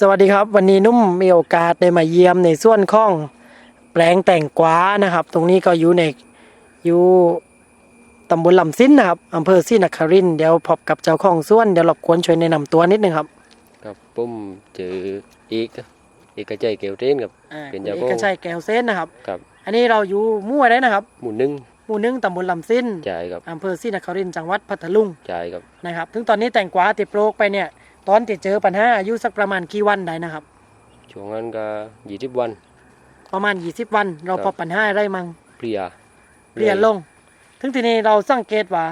สวัสดีครับวันนี้นุ่มมีโอกาสได้มาเยี่ยมในส่วนของแปลงแต่งกวานะครับ ตรงนี้ก็อยู่ในอยู่ตำบลลำซิ้นนะครับอำเภอศรีนครินทร์เดี๋ยวพบกับเจ้าของส่วนเดี๋ยวรบกวนช่วยแนะนำตัวนิดนึงครับครับผมชื่ออีกครับอีกกระจายเกลเทนครับ อ่าเป็นคุณเจ้าเอของกชัยแก้วเส้นนะครับ ครับอันนี้เราอยู่หมู่อะไรนะครับหมู่หนึ่งหมู่หนึ่งตำบลลำซิ้นจ่ายครับอำเภอศรีนครินทร์จังหวัดพัทลุงจ่ายครับนะครับถึงตอนนี้แต่งกวาติดโปรกไปเนี่ย ตอนติดเจอปัญหาอายุสักประมาณกี่วันได้นะครับ ช่วงนั้นก็ยี่สิบวัน ประมาณ 20 วัน เราครับพบปัญหาอะไรมั่งเพลียเพลียลงถึงทีนี้เราสังเกตว่า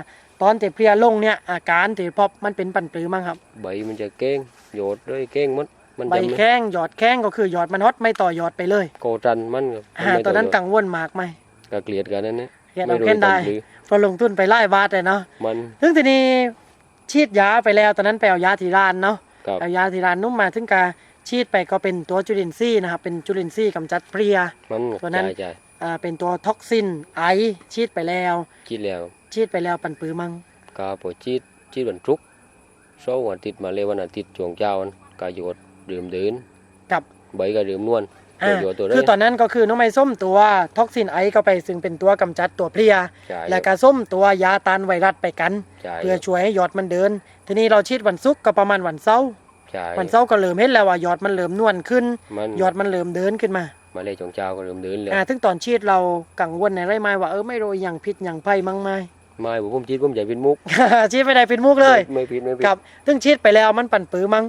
ตอนที่เพลียลงเนี่ยอาการที่พบมันเป็นปันปรือมั้งครับ ใบมันจะเก้งโยดด้วยเก้งหมดมันใบจะไม่แข้งหยอดแข้งก็คือหยอดมันฮอตไม่ต่อหยอดไปเลยโกจันมันครับอ่ามัไม่ตอนนั้นโดกังวลมากไหมก็เกลียดกันนั่นนะเกลียดไม่เอารู้แค่ได้ทำหรือเพอลงทุนไปไล่บาทเลยเนาะมัน ถึงทีนี้ ฉีดยาไปแล้ว ตอนนั้นไปเอายาทีรานเนาะกับ เอายาทีรานนุ่มมาถึงกาฉีดไปก็เป็นตัวจุลินทรีย์นะครับเป็นจุลินทรีย์กำจัดเพลีย มันตัวนั้น จ่ายจ่ายอ่าเป็นตัวท็อกซินไอฉีดไปแล้วคิดแล้วฉีดไปแล้วปันปือมั้งก็พอจีดจีดวันทุกร์เสาร์วันอาทิตย์มาเลยวันอาทิตย์ช่วงเช้ามันก็โยดดื่มเดินกับ ใบก็ดื่มนวล อ่าโยดตัวได้คือตอนนั้นก็คือน้องไม้ส้มตัวท็อกซินไอเข้าไปซึ่งเป็นตัวกำจัดตัวเพลียจ่ายแล้วก็ส้มตัวยาต้านไวรัสไปกันจ่ายเพื่อช่วยให้ยอดมันเดิน ทีนี้เราฉีดวันศุกร์ก็ประมาณวันเสาร์จ่ายวันเสาร์ก็เริ่มเห็นแล้วว่ายอดมันเริ่มนวลขึ้น มันยอดมันเริ่มเดินขึ้นมามาเลยช่วงเช้าก็เริ่มเดินเลยอ่าถึงตอนฉีดเรากังวลในไรไหมว่าเออไม่รู้อย่างผิดอย่างไพ่มั้งไหม ไม่ผมผมจีดผมใหญ่เป็นมุก ฉีดไม่ได้เป็นมุกเลย ไม่ผิดไม่ผิดครับถึงฉีดไปแล้วมันปั่นปือมั้ง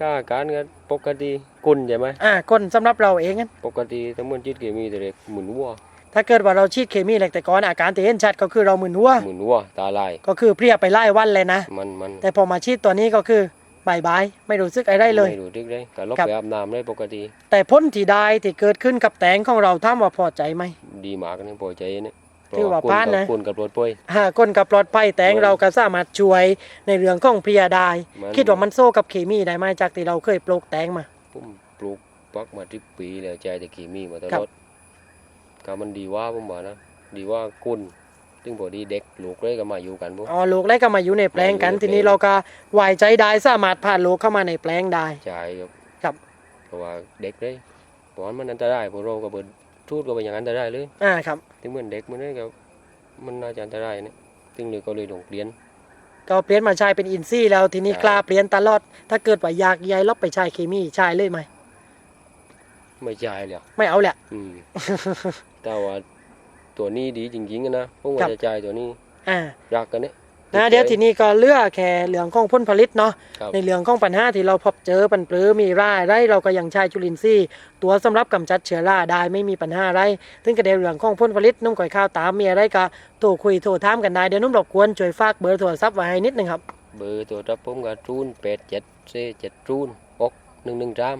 ก็อาการก็ปกติกุนใช่ไหมอ่าคนสำหรับเราเองงั้นปกติทั้งหมดจีดเคมีแต่เด็กหมุนวัวถ้าเกิดว่าเราฉีดเคมีแหลกแต่ก่อนอาการที่เห็นชัดก็คือเรามึนหัวหมุนวัวตาลายก็คือเพลียไปไล่วันเลยนะ มันมันแต่พอมาฉีดตัวนี้ก็คือบายบายไม่รู้สึกอะไรเลย ไม่รู้ทึกเลยก็ลบครับไปอาบน้ำได้ปกติ แต่พ้นที่ได้ที่เกิดขึ้นกับแตงของเราท่ามว่าพอใจไหมดีมากนี่พอใจเนี่ย ถือว่าผ่านนะกุนกับรถป่วยหากคนกับปลอดภัยแตงมันเราก็สามารถช่วยในเรื่องของเพลียได้มันคิดว่ามันโซ่กับเคมีได้ไหมจากที่เราเคยปลูกแตงมาผมปลูกปักมาทิปีแล้วใจแต่เคมีมาตครัลบอดก็มันดีว่าผมว่านะดีว่ากุนซึ่งพอดีเด็กลูกเลยก็มาอยู่กันพวกอ๋อลูกแล้วก็มาอยู่ในแปลงกันมาอยู่ในทีนี้แปลงเราก็ไว้ใจได้สามารถพาลูกเข้ามาในแปลงได้ใจครับครับเพราะว่าเด็กเลยเพราะว่ามันอันตรายพวกเราก็เปิด ทูดก็เป็นอย่างอันตรายเลยอ่าครับถึงเหมือนเด็กมันนี่ก็มันน่าจะอันตรายเนี่ยซึ่งเลยก็เลยลงเรียนก็เปลี่ยนมาใช้เป็นอินซี่แล้วทีนี้ใช่กล้าเปลี่ยนตลอด ถ้าเกิดว่าอยากย้ายลบไปใช้เคมีใช้เลยไหมไม่ใช่เลยไม่เอาแหละอืมแต่ว่าตัวนี้ดีจริงๆอะนะพวกครัว่าบจะจ่ายตัวนี้อ่ารักกันเนี่ย นะเดี๋ยวทีนี้ก็เหลือกแค่เรื่องของผลผลิตเนาะครับในเรื่องของปัญหาที่เราพบเจอปัญปรือมีร่าไรเราก็ยังใช้จุลินทรีย์ตัวสำหรับกำจัดเชื้อราได้ไม่มีปัญหาอะไรถึงกระเดี๋ยวเรื่องของผลผลิตนุ่มก่อยข้าวตามมีอะไรก็โทรคุยโทรถามกันได้เดี๋ยวนุ่มรบกวนช่วยฝากเบอร์โทรศัพท์ไว้ให้นิดนึงครับเบอร์ตัวรับผมก็จูนแปดเจ็ดเซเจ็ดจูนหกหนึ่งหนึ่งสาม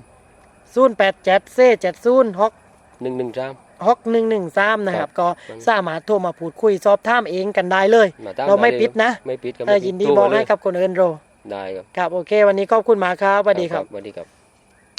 0 8 7 4 7 0 6หนึ่งหนึ่งสาม 6 1 1 3นะครับ ก็มันสามารถโทรมาพูดคุยสอบถามเองกันได้เลยมาตามเราไม่ลยปิดนะไม่ปิดครับเออยินดีบอกให้กับคนอื่นโรได้ครับครับโอเค วันนี้ขอบคุณมากครับสวัสดีครับสวัสดีครับ